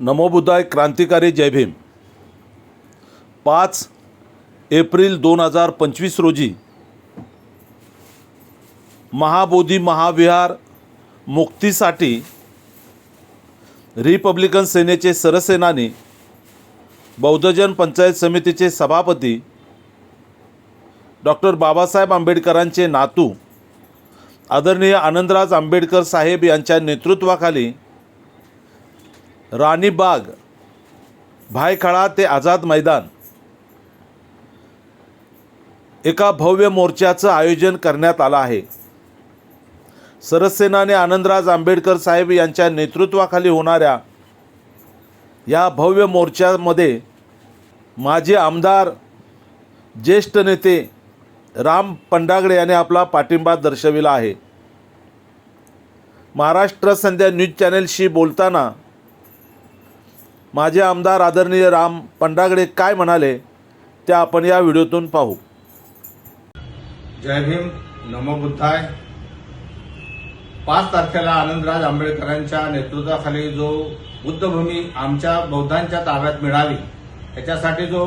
नमोबुद्धाय क्रांतिकारी जय भीम. पाच एप्रिल दोन हजार पंचवीस रोजी महाबोधी महाविहार मुक्तीसाठी रिपब्लिकन सेनेचे सरसेनानी बौद्धजन पंचायत समितीचे सभापती डॉक्टर बाबासाहेब आंबेडकरांचे नातू आदरणीय आनंदराज आंबेडकर साहेब यांच्या नेतृत्वाखाली राणीबाग भायखळा ते आझाद मैदान. एका भव्य मोर्चाचं आयोजन करण्यात आलं आहे. सरसेनाने आनंदराज आंबेडकर साहेब यांच्या नेतृत्वाखाली होणाऱ्या या भव्य मोर्चामध्ये माजी आमदार ज्येष्ठ नेते राम पंडागडे यांनी आपला पाठिंबा दर्शविला आहे. महाराष्ट्र संध्या न्यूज चॅनेलशी बोलताना माझे आमदार आदरणीय राम पंडागडे काय म्हणाले ते आपण या व्हिडिओतून पाहू. जय भीम नमो बुद्धाय. पाच तारखेला आनंदराज आंबेडकरांच्या नेतृत्वाखाली जो बुद्धभूमी आमच्या बौद्धांच्या ताब्यात मिळावी याच्यासाठी जो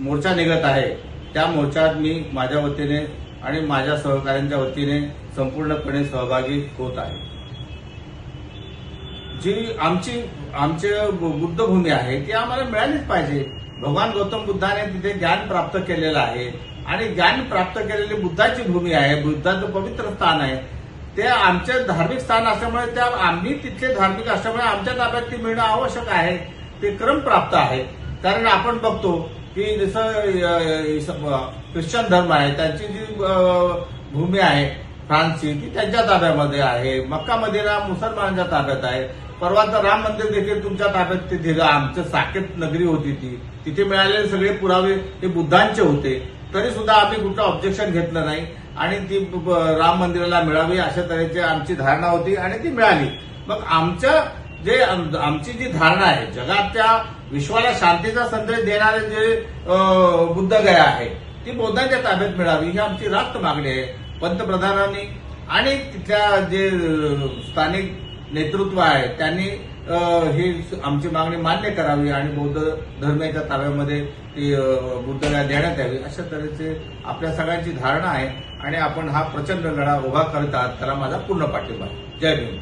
मोर्चा निघत आहे त्या मोर्चात मी माझ्या वतीने आणि माझ्या सहकाऱ्यांच्या वतीने संपूर्णपणे सहभागी होत आहे. जी आमची आमची बुद्धभूमी आहे ती आम्हाला मिळालीच पाहिजे. भगवान गौतम बुद्धाने तिथे ज्ञान प्राप्त केलेलं आहे. आणि ज्ञान प्राप्त केलेली बुद्धाची भूमी आहे बुद्धाचं पवित्र स्थान आहे. ते आमचे धार्मिक स्थान असल्यामुळे त्या आम्ही तिथले धार्मिक असल्यामुळे आमच्या ताब्यात ती मिळणं आवश्यक आहे. ते क्रम प्राप्त आहे. कारण आपण बघतो की जसं ख्रिश्चन धर्म आहे त्यांची जी भूमी आहे फ्रान्सची ती त्यांच्या ताब्यामध्ये आहे. मक्का मदिना मुसलमानांच्या ताब्यात आहे. परवा तर राम मंदिर देखील तुमच्या ताब्यात ते दिलं. आमचं साकेत नगरी होती ती. तिथे मिळालेले सगळे पुरावे हे बुद्धांचे होते. तरी सुद्धा आम्ही कुठलं ऑब्जेक्शन घेतलं नाही. आणि ती राम मंदिराला मिळावी अशा तऱ्हेची आमची धारणा होती आणि ती मिळाली. मग आमच्या जे आमची जी धारणा आहे जगातल्या विश्वाला शांतीचा संदेश देणारे जे बुद्धगया आहे ती बौद्धांच्या ताब्यात मिळावी ही आमची रास्त मागणी आहे पंतप्रधानांनी. आणि तिथल्या जे स्थानिक नेतृत्व आहे त्यांनी ही आमची मागणी मान्य करावी आणि बौद्ध धर्माच्या ताब्यामध्ये ती बुद्धाला देण्यात यावी अशा तऱ्हेचे आपल्या सगळ्यांची धारणा आहे आणि आपण हा प्रचंड लढा उभा करतात त्याला माझा पूर्ण पाठिंबा आहे. जय भीम